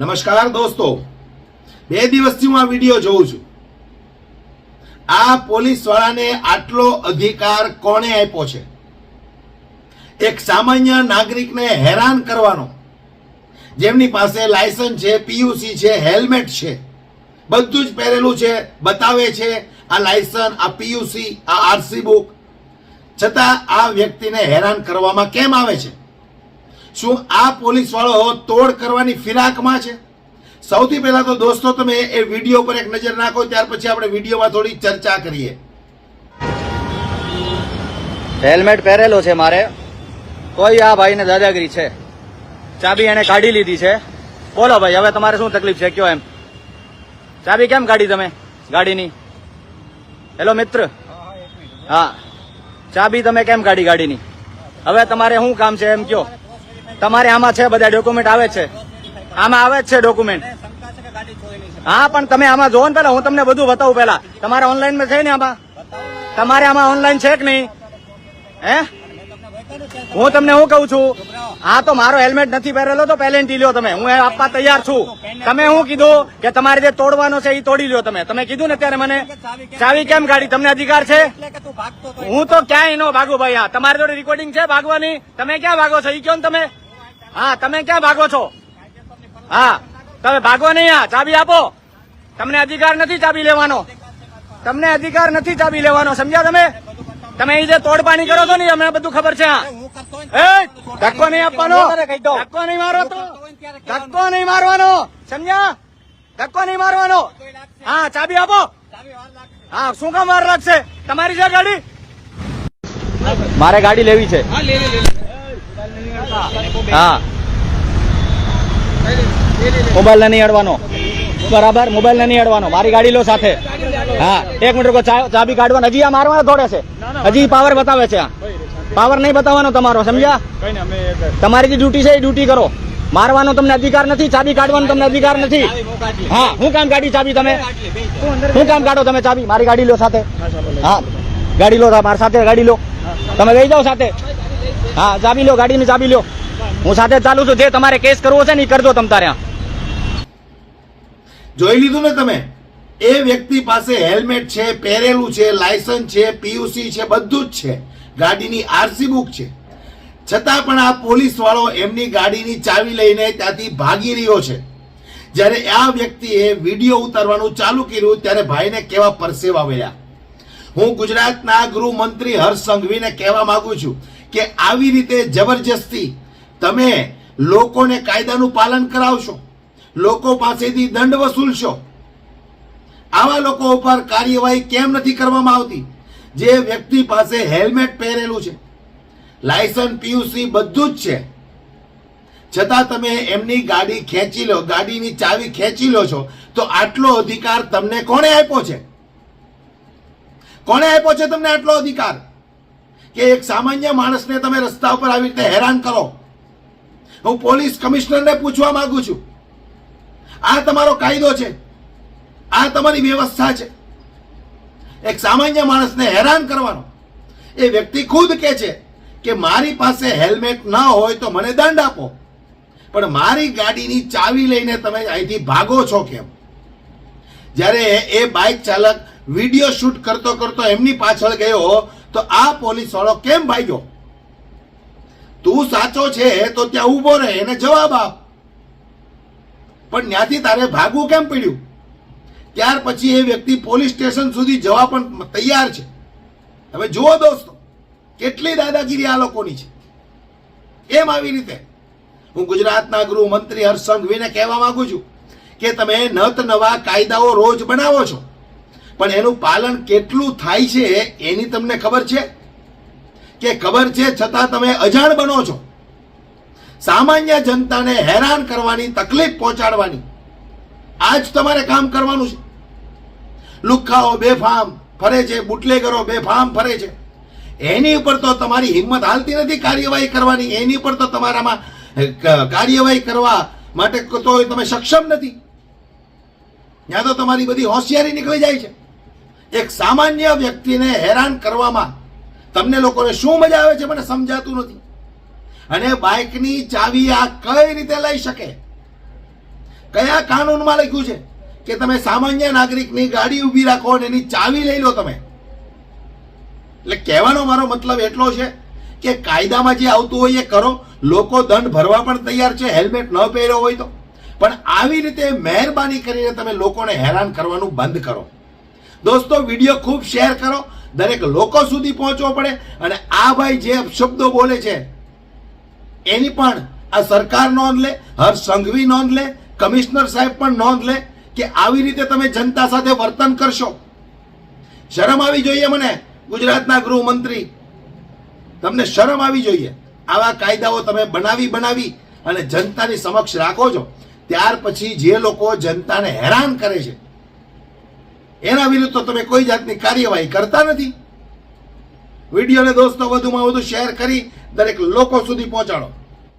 નમસ્કાર દોસ્તો. બે દિવસથી હું આ વીડિયો જોઉં છું. આ પોલીસ વાળાને આટલો અધિકાર કોણે આપ્યો છે? એક સામાન્ય નાગરિકને હેરાન કરવાનો. જેમની પાસે લાયસન્સ છે પીયુસી છે, હેલ્મેટ છે, બધું જ પહેરેલું છે, બતાવે છે, આ લાયસન્સ, આ પીયુસી આ આરસી બુક. છતાં આ વ્યક્તિને હેરાન કરવામાં કેમ આવે છે? શું આ પોલીસ વાળો તોડ કરવાની ફિરાકમાં છે? સૌથી પહેલા તો દોસ્તો, તમે એ વીડિયો પર એક નજર નાખો, ત્યાર પછી આપણે વિડીયોમાં થોડી ચર્ચા કરીએ. હેલ્મેટ પહેરેલો છે મારે. કોઈ આ ભાઈને દાદાગીરી છે? ચાબી એને કાઢી લીધી છે. બોલો ભાઈ, હવે તમારે શું તકલીફ છે? કયો એમ? ચાબી કેમ કાઢી તમે, ગાડીની? હેલો, મિત્ર? હા. ચાબી તમે કેમ કાઢી ગાડીની? હવે તમારે શું કામ છે એમ કયો? તમારે આમાં છે બધા ડોક્યુમેન્ટ આવે છે? આમાં આવે જ છે ડોક્યુમેન્ટ હા પણ તમે આમાં જોવો ને પેલા હું તમને બધું બતાવું પેલા તમારે ઓનલાઈનમાં છે ને આમાં? તમારે આમાં ઓનલાઈન છે કે નહીં? હે? હું તમને હું કહું છું? હા તો મારો હેલ્મેટ નથી પહેરેલો તો પેલેન્ટી લ્યો તમે. હું આપવા તૈયાર છું. તમે શું કીધું? કે તમારે જે તોડવાનો છે એ તોડી લ્યો તમે. તમે કીધું ને ત્યારે મને ચાવી કેમ કાઢી તમને અધિકાર છે? હું તો ક્યાંય નો ભાગુ ભાઈ હા. તમારી જોડે રેકોર્ડિંગ છે ભાગવાની? તમે ક્યાં ભાગો છો? એ કયો ને તમે. હા તમે ક્યાં ભાગો છો? હા તમે ભાગો નહીં આ ચાબી આપો. તમને અધિકાર નથી ચાબી લેવાનો. તમને અધિકાર નથી ચાબી લેવાનો સમજ્યા તમે? તમે એ જે તોડપાણી કરો છો ને અમને બધું ખબર છે ધક્કો નહીં આપવાનો. ધક્કો નહીં મારો તો. ધક્કો નહીં મારવાનો. સમજ્યા? ધક્કો નહીં મારવાનો. હા ચાબી આપો. હા શું કામ વાર લાગશે? તમારી છે ગાડી? મારે ગાડી લેવી છે. હા. મોબાઈલ નહીં અડવાનો બરાબર મોબાઈલને નહીં અડવાનો મારી ગાડી લો સાથે. હા, એક મિનિટ રૂકો ચાબી કાઢવાનો. હજી આ મારવાનો થોડે છે. હજી પાવર બતાવે છે આ. પાવર નહીં બતાવવાનો તમારો, સમજ્યા? તમારી જે ડ્યુટી છે એ ડ્યુટી કરો. મારવાનો તમને અધિકાર નથી, ચાબી કાઢવાનો તમને અધિકાર નથી. હા, હું કામ કાઢી ચાબી તમે? હું કામ કાઢો તમે ચાબી? મારી ગાડી લો સાથે. હા, ગાડી લો, મારી સાથે ગાડી લો. તમે લઈ જાઓ સાથે. હા ચાબી લો, ગાડીની ચાબી લો. હું સાથે ચાલુ છું. જે તમારે કેસ કરવો છે ને એ કરજો તમ તારે. જોઈ લીધું ને તમે? એ વ્યક્તિ પાસે હેલ્મેટ છે, પહેરેલું છે, લાયસન્સ છે પીયુસી છે, બધું જ છે. ગાડીની આરસી બુક છે. છતાં પણ આ પોલીસ વાળો એમની ગાડીની ચાવી લઈને ત્યાંથી ભાગી રહ્યો છે. જ્યારે આ વ્યક્તિએ વીડિયો ઉતારવાનું ચાલુ કર્યું, ત્યારે ભાઈને કેવા પરસેવા વળ્યા હું ગુજરાતના ગૃહમંત્રી હર્ષ સંઘવીને કહેવા માંગુ છું કે આવી રીતે જબરજસ્તી તમે લોકોને કાયદાનું પાલન કરાવશો, લોકો પાસેથી દંડ વસૂલશો. આવા લોકો ઉપર કાર્યવાહી કેમ નથી કરવામાં આવતી? જે વ્યક્તિ પાસે હેલ્મેટ પહેરેલું છે, લાયસન્સ પીયુસી બધું જ છે. છતાં તમે એમની ગાડી ખેંચી લો, ગાડીની ચાવી ખેંચી લો છો, તો આટલો અધિકાર તમને કોણે આપ્યો છે? કોણે આપ્યો છે તમને આટલો અધિકાર? કે એક સામાન્ય માણસને તમે રસ્તા ઉપર આવી રીતે હેરાન કરો. હું પોલીસ કમિશનરને પૂછવા માંગુ છું. આ તમારો કાયદો છે. આ તમારી વ્યવસ્થા છે. એક સામાન્ય માણસને હેરાન કરવાનો. એ વ્યક્તિ ખુદ કે છે કે મારી પાસે હેલ્મેટ ના હોય તો મને દંડ આપો. પણ મારી ગાડીની ચાવી લઈને તમે અહીંથી ભાગો છો કેમ? જ્યારે એ બાઇક ચાલક વીડિયો શૂટ કરતો કરતો એમની પાછળ ગયો તો આ પોલીસ વાળો કેમ ભાગ્યો? તું સાચો છે તો ત્યાં ઊભો રહે, એને જવાબ આપ. પણ ત્યાંથી તારે ભાગવું કેમ પડ્યું? ત્યાર પછી એ વ્યક્તિ પોલીસ સ્ટેશન સુધી જવા પણ તૈયાર છે. હવે જુઓ દોસ્તો, કેટલી દાદાગીરી આ લોકોની છે. કેમ આવી રીતે? હું ગુજરાતના ગૃહમંત્રી હર્ષ સંઘવીને કહેવા માંગુ છું કે તમે નત નવા કાયદાઓ રોજ બનાવો છો. પણ એનું પાલન કેટલું થાય છે એની તમને ખબર છે? કે ખબર છે છતાં તમે અજાણ બનો છો. સામાન્ય જનતાને હેરાન કરવાની તકલીફ પહોંચાડવાની. આજ તમારે કામ કરવાનું છે. લુખ્ખાઓ બેફામ ફરે છે, બુટલેગરો બેફામ ફરે છે. એની ઉપર તો તમારી હિંમત હાલતી નથી કાર્યવાહી કરવાની. એની ઉપર તો તમારામાં કાર્યવાહી કરવા માટે તો તમે સક્ષમ નથી. ત્યાં તો તમારી બધી હોશિયારી નીકળી જાય છે. એક સામાન્ય વ્યક્તિને હેરાન કરવામાં તમને લોકોને શું મજા આવે છે મને સમજાતું નથી. અને બાઇકની ચાવી આ કઈ રીતે લઈ શકે? કયા કાનૂનમાં લખ્યું છે કે તમે સામાન્ય નાગરિકની ગાડી ઊભી રાખો અને એની ચાવી લઈ લો તમે? એટલે કહેવાનો મારો મતલબ એટલો છે કે કાયદામાં જે આવતું હોય એ કરો. લોકો દંડ ભરવા પણ તૈયાર છે, હેલ્મેટ ન પહેર્યો હોય તો. પણ આવી રીતે મહેરબાની કરીને તમે લોકોને હેરાન કરવાનું બંધ કરો. દોસ્તો, વીડિયો ખૂબ શેર કરો. દરેક લોકો સુધી પહોંચવો પડે. અને આ ભાઈ જે શબ્દો બોલે છે, એની પણ આ સરકાર નોંધ લે હર્ષ સંઘવી નોંધ લે, કમિશનર સાહેબ પણ નોંધ લે કે આવી રીતે તમે જનતા સાથે વર્તન કરશો. શરમ આવી જોઈએ મને, ગુજરાતના ગૃહમંત્રી. તમને શરમ આવી જોઈએ. આવા કાયદાઓ તમે બનાવી બનાવી અને જનતાની સમક્ષ રાખો છો. ત્યાર પછી જે લોકો જનતાને હેરાન કરે છે એના વિરુદ્ધ તો તમે કોઈ જાતની કાર્યવાહી કરતા નથી. વિડીયોને દોસ્તો વધુમાં વધુ શેર કરી દરેક લોકો સુધી પહોંચાડો.